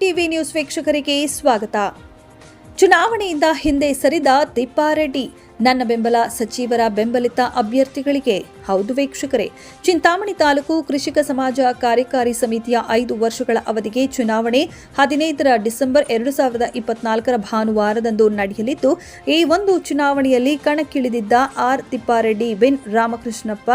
TV news ವೀಕ್ಷಕರಿಗೆ ಸ್ವಾಗತ. ಚುನಾವಣೆಯಿಂದ ಹಿಂದೆ ಸರಿದ ತಿಪ್ಪಾರೆಡ್ಡಿ. ನನ್ನ ಬೆಂಬಲ ಸಚಿವರ ಬೆಂಬಲಿತ ಅಭ್ಯರ್ಥಿಗಳಿಗೆ ಹೌದು ವೀಕ್ಷಕರೇ. ಚಿಂತಾಮಣಿ ತಾಲೂಕು ಕೃಷಿಕ ಸಮಾಜ ಕಾರ್ಯಕಾರಿ ಸಮಿತಿಯ ಐದು ವರ್ಷಗಳ ಅವಧಿಗೆ ಚುನಾವಣೆ ಹದಿನೈದರ ಡಿಸೆಂಬರ್ ಎರಡು ಸಾವಿರದ ಇಪ್ಪತ್ನಾಲ್ಕರ ಭಾನುವಾರದಂದು ನಡೆಯಲಿದ್ದು, ಈ ಒಂದು ಚುನಾವಣೆಯಲ್ಲಿ ಕಣಕ್ಕಿಳಿದಿದ್ದ ಆರ್ ತಿಪ್ಪಾರೆಡ್ಡಿ, ಬಿನ್ ರಾಮಕೃಷ್ಣಪ್ಪ,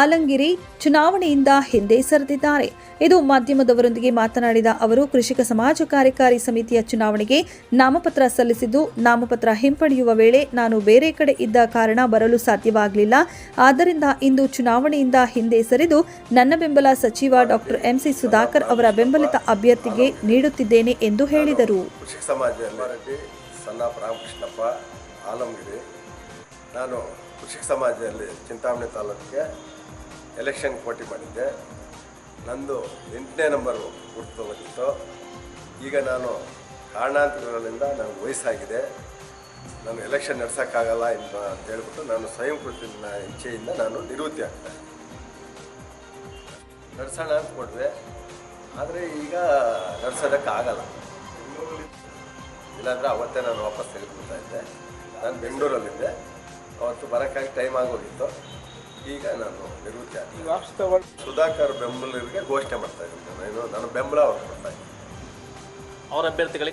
ಆಲಂಗಿರಿ ಚುನಾವಣೆಯಿಂದ ಹಿಂದೆ ಸರಿದಿದ್ದಾರೆ. ಇದು ಮಾಧ್ಯಮದವರೊಂದಿಗೆ ಮಾತನಾಡಿದ ಅವರು, ಕೃಷಿಕ ಸಮಾಜ ಕಾರ್ಯಕಾರಿ ಸಮಿತಿಯ ಚುನಾವಣೆಗೆ ನಾಮಪತ್ರ ಸಲ್ಲಿಸಿದ್ದು, ನಾಮಪತ್ರ ಹಿಂಪಡೆಯುವ ವೇಳೆ ನಾನು ಬೇರೆ ಕಡೆ ಇದ್ದ ಕಾರಣ ಬರಲು ಸಾಧ್ಯವಾಗಲಿಲ್ಲ. ಆದ್ದರಿಂದ ಇಂದು ಚುನಾವಣೆಯಿಂದ ಹಿಂದೆ ಸರಿದು ನನ್ನ ಬೆಂಬಲ ಸಚಿವ ಡಾಕ್ಟರ್ ಎಂಸಿ ಸುಧಾಕರ್ ಅವರ ಬೆಂಬಲಿತ ಅಭ್ಯರ್ಥಿಗೆ ನೀಡುತ್ತಿದ್ದೇನೆ ಎಂದು ಹೇಳಿದರು. ನಾನು ಕೃಷಿಕ ಸಮಾಜದಲ್ಲಿ ಚಿಂತಾಮಣಿ ತಾಲೂಕಿಗೆ ಎಲೆಕ್ಷನ್ ಪೋಟಿ ಮಾಡಿದ್ದೆ. ನಂದು ಎಂಟನೇ ನಂಬರು ಗುರುತು ಬಂದಿತ್ತು. ಈಗ ನಾನು ಕಾರಣಾಂತರಗಳಿಂದ ನನಗೆ ವಯಸ್ಸಾಗಿದೆ. ನಾನು ಎಲೆಕ್ಷನ್ ನಡೆಸೋಕ್ಕಾಗಲ್ಲ ಅಂತ ಅಂತ ಹೇಳ್ಬಿಟ್ಟು ನಾನು ಸ್ವಯಂ ಕೃತಿನ ಇಚ್ಛೆಯಿಂದ ನಾನು ನಿವೃತ್ತಿ ಆಗ್ತಾ ನಡೆಸೋಣ ಕೊಟ್ವೆ. ಆದರೆ ಈಗ ನಡೆಸೋದಕ್ಕಾಗಲ್ಲ. ಇಲ್ಲಾಂದರೆ ಅವತ್ತೇ ನಾನು ವಾಪಸ್ ತೆಗೆದುಕೊಳ್ತಾ ಇದ್ದೆ. ನಾನು ಬೆಂಗಳೂರಲ್ಲಿದ್ದೆ. ಅವತ್ತು ಬರೋಕ್ಕಾಗಿ ಟೈಮ್ ಆಗೋಗಿತ್ತು. ಈಗ ನಾನು ನಿವೃತ್ತಿ ಆಗ್ತೀನಿ ಸುಧಾಕರ್ ಬೆಂಬಲಿಗರಿಗೆ ಘೋಷಣೆ ಮಾಡ್ತಾ ಇದ್ದೀನಿ ನಾನು. ನಾನು ಬೆಂಬಲ ಅವ್ರಿಗೆ ಕೊಡ್ತಾ ಇದ್ದೀನಿ. ಅವರ ಅಭ್ಯರ್ಥಿಗಳಿಗೆ